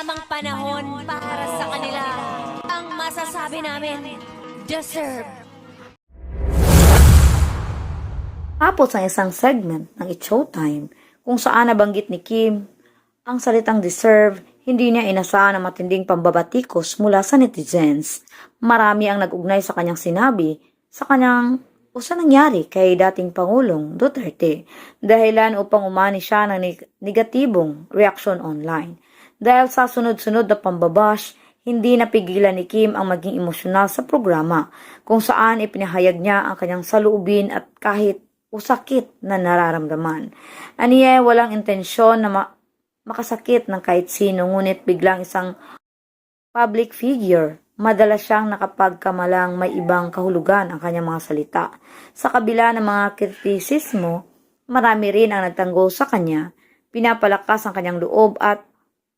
tamang panahon para sa kanila. Ang masasabi namin, deserve. Tapos ang isang segment ng It's Showtime kung saan nabanggit ni Kim ang salitang deserve, hindi niya inasahan ang matinding pambabatikos mula sa netizens. Marami ang nag-ugnay sa kanyang sinabi sa kanyang o sa nangyari kay dating Pangulong Duterte dahilan upang umani siya ng neg- negatibong reaksyon online. Dahil sa sunod-sunod na pambabash, hindi napigilan ni Kim ang maging emosyonal sa programa kung saan ipinahayag niya ang kanyang saluubin at kahit o sakit na nararamdaman. Aniya walang intensyon na ma- makasakit ng kahit sino ngunit biglang isang public figure. Madalas siyang nakapagkamalang may ibang kahulugan ang kanyang mga salita. Sa kabila ng mga kritisismo, marami rin ang nagtanggol sa kanya, pinapalakas ang kanyang loob at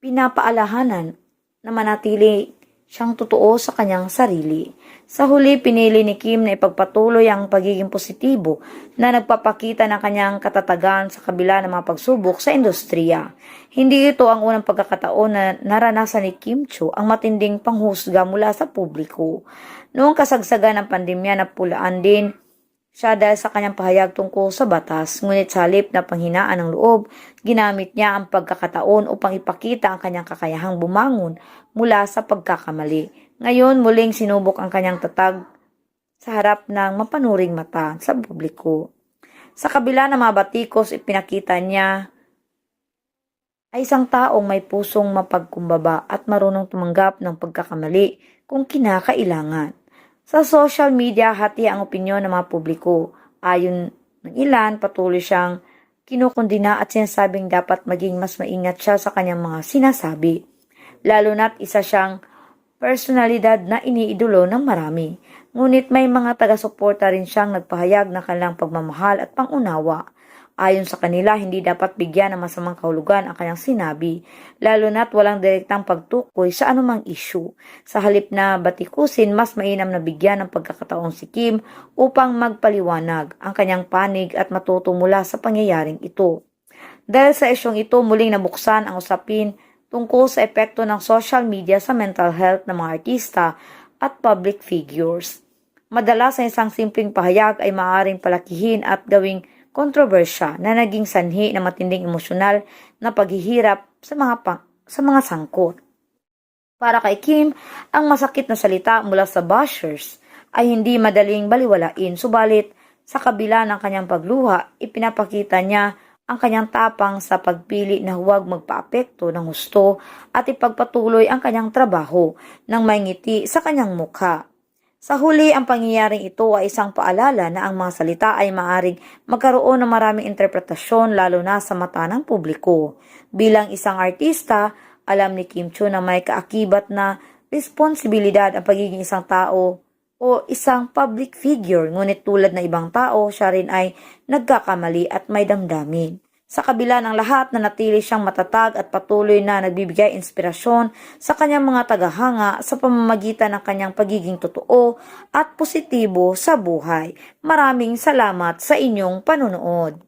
pinapaalahanan na manatili siyang totoo sa kanyang sarili. Sa huli, pinili ni Kim na ipagpatuloy ang pagiging positibo na nagpapakita ng kanyang katatagan sa kabila ng mga pagsubok sa industriya. Hindi ito ang unang pagkakataon na naranasan ni Kim Cho ang matinding panghusga mula sa publiko. Noong kasagsagan ng pandemya na pulaan din siya dahil sa kanyang pahayag tungkol sa batas, ngunit sa halip na panghinaan ng loob, ginamit niya ang pagkakataon upang ipakita ang kanyang kakayahang bumangon mula sa pagkakamali. Ngayon, muling sinubok ang kanyang tatag sa harap ng mapanuring mata sa publiko. Sa kabila ng mga batikos, ipinakita niya ay isang taong may pusong mapagkumbaba at marunong tumanggap ng pagkakamali kung kinakailangan. Sa social media, hati ang opinyon ng mga publiko. Ayon ng ilan, patuloy siyang kinukundina at sinasabing dapat maging mas maingat siya sa kanyang mga sinasabi. Lalo na't isa siyang personalidad na iniidolo ng marami. Ngunit may mga taga-suporta rin siyang nagpahayag ng kanilang pagmamahal at pangunawa. Ayon sa kanila, hindi dapat bigyan ng masamang kahulugan ang kanyang sinabi, lalo na't walang direktang pagtukoy sa anumang issue. Sa halip na batikusin, mas mainam na bigyan ng pagkakataon si Kim upang magpaliwanag ang kanyang panig at matuto mula sa pangyayaring ito. Dahil sa isyong ito, muling nabuksan ang usapin tungkol sa epekto ng social media sa mental health ng mga artista at public figures. Madalas sa isang simpleng pahayag ay maaaring palakihin at gawing kontrobersya na naging sanhi ng matinding emosyonal na paghihirap sa mga pa- sa mga sangkot. Para kay Kim, ang masakit na salita mula sa bashers ay hindi madaling baliwalain, subalit sa kabila ng kanyang pagluha, ipinapakita niya ang kanyang tapang sa pagpili na huwag magpaapekto ng husto at ipagpatuloy ang kanyang trabaho ng may ngiti sa kanyang mukha. Sa huli, ang pangyayaring ito ay isang paalala na ang mga salita ay maaring magkaroon ng maraming interpretasyon lalo na sa mata ng publiko. Bilang isang artista, alam ni Kim Cho na may kaakibat na responsibilidad ang pagiging isang tao o isang public figure, ngunit tulad na ibang tao, siya rin ay nagkakamali at may damdamin. Sa kabila ng lahat na natili siyang matatag at patuloy na nagbibigay inspirasyon sa kanyang mga tagahanga sa pamamagitan ng kanyang pagiging totoo at positibo sa buhay. Maraming salamat sa inyong panunood.